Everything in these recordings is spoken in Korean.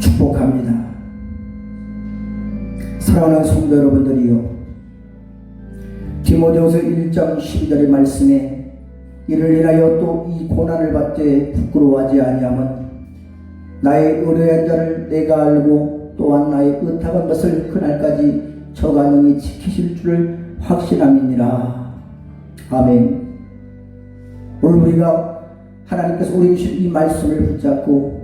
축복합니다. 사랑하는 성도 여러분들이요. 디모데후서 1장 12절의 말씀에 이를 인하여 또 이 고난을 받되 부끄러워하지 아니함은 나의 의뢰한 자를 내가 알고 또한 나의 의탁한 것을 그날까지 저가 능히 지키실 줄을 확신함이니라. 아멘. 오늘 우리가 하나님께서 우리 주신 이 말씀을 붙잡고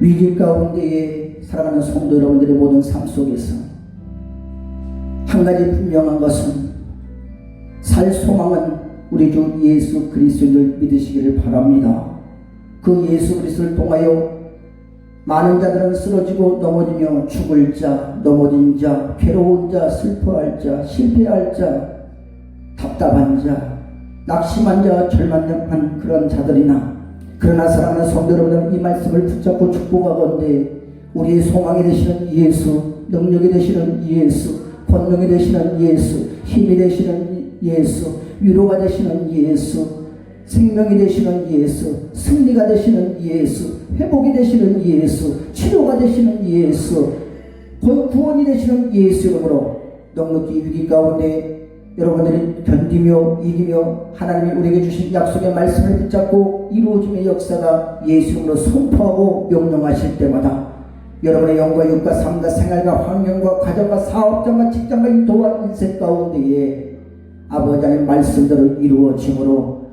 위기 가운데에 살아가는 성도 여러분들의 모든 삶 속에서 한 가지 분명한 것은 살 소망은 우리 주 예수 그리스도를 믿으시기를 바랍니다. 그 예수 그리스도를 통하여 많은 자들은 쓰러지고 넘어지며 죽을 자, 넘어진 자, 괴로운 자, 슬퍼할 자, 실패할 자, 답답한 자, 낙심한 자, 절망한 그런 자들이나 그러나 사랑하는 성도 여러분 이 말씀을 붙잡고 축복하건대 우리의 소망이 되시는 예수, 능력이 되시는 예수, 권능이 되시는 예수, 힘이 되시는 예수, 위로가 되시는 예수, 생명이 되시는 예수, 승리가 되시는 예수, 회복이 되시는 예수, 치료가 되시는 예수, 구- 구원이 되시는 예수 이름으로 넉넉히 위기 가운데 여러분들이 견디며 이기며 하나님이 우리에게 주신 약속의 말씀을 붙잡고 이루어짐의 역사가 예수 이름으로 선포하고 명령하실 때마다 여러분의 영과 육과 삶과 생활과 환경과 가정과 사업장과 직장과 인도와 인생 가운데에 아버지 하나님 말씀대로 이루어짐으로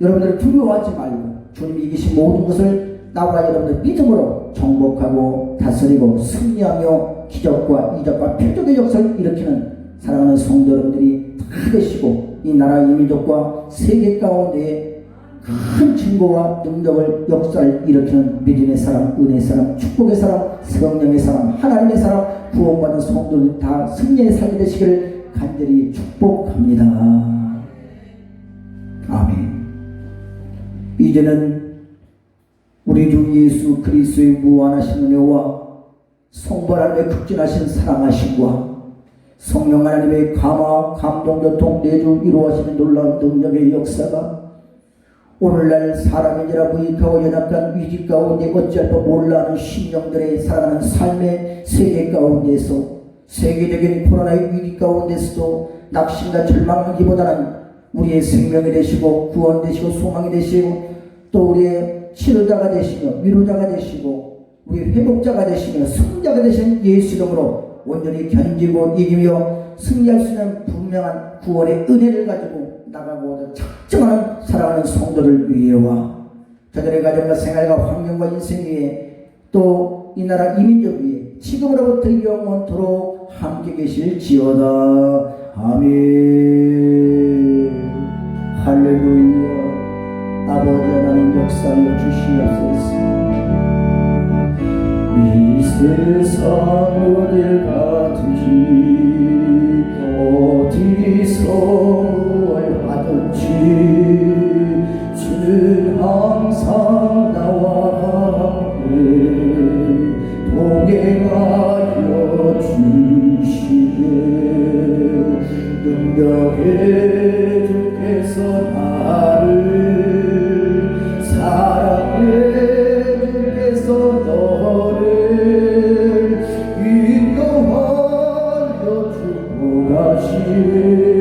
여러분들이 두려워하지 말고 주님이 이기신 모든 것을 나와 여러분들 믿음으로 정복하고 다스리고 승리하며 기적과 이적과 표적의 역사를 일으키는 사랑하는 성도 여러분들이 다 되시고 이 나라 이민족과 세계 가운데 큰 증거와 능력을 역사를 일으키는 믿음의 사람, 은혜의 사람, 축복의 사람, 성령의 사람, 하나님의 사람, 구원받은 성도들 다 승리의 삶이 되시기를 간절히 축복합니다. 아멘. 이제는 우리 주 예수 그리스도의 무한하신 은혜와 성부 하나님의 극진하신 사랑하심과 성령 하나님의 감화, 감동, 교통, 내주 이루어지는 놀라운 능력의 역사가 오늘날 사람인지라 부익하고 연약한 위기 가운데 어찌할 바 몰라하는 심령들의 살아가는 삶의 세계 가운데서 세계적인 코로나의 위기 가운데서도 낙심과 절망하기보다는 우리의 생명이 되시고 구원 되시고 소망이 되시고 또 우리의 치료자가 되시며 위로자가 되시고 우리 회복자가 되시며 승자가 되시는 예수 이름으로 온전히 견디고 이기며 승리할 수 있는 분명한 구원의 은혜를 가지고 나가고 작정하는 사랑하는 성도를 위해와 저들의 가정과 생활과 환경과 인생 위에 또 이 나라 이민족 위에 지금으로부터 영원토록 함께 계실 지어다. 아멘. 할렐루야. 아버지 하나님 역사하여 주시옵소서. 이 세상 항상 나와 함께 동행하여 주시네 능력의 주께서 나를 사랑의 주께서 너를 인도하여 주고 가시네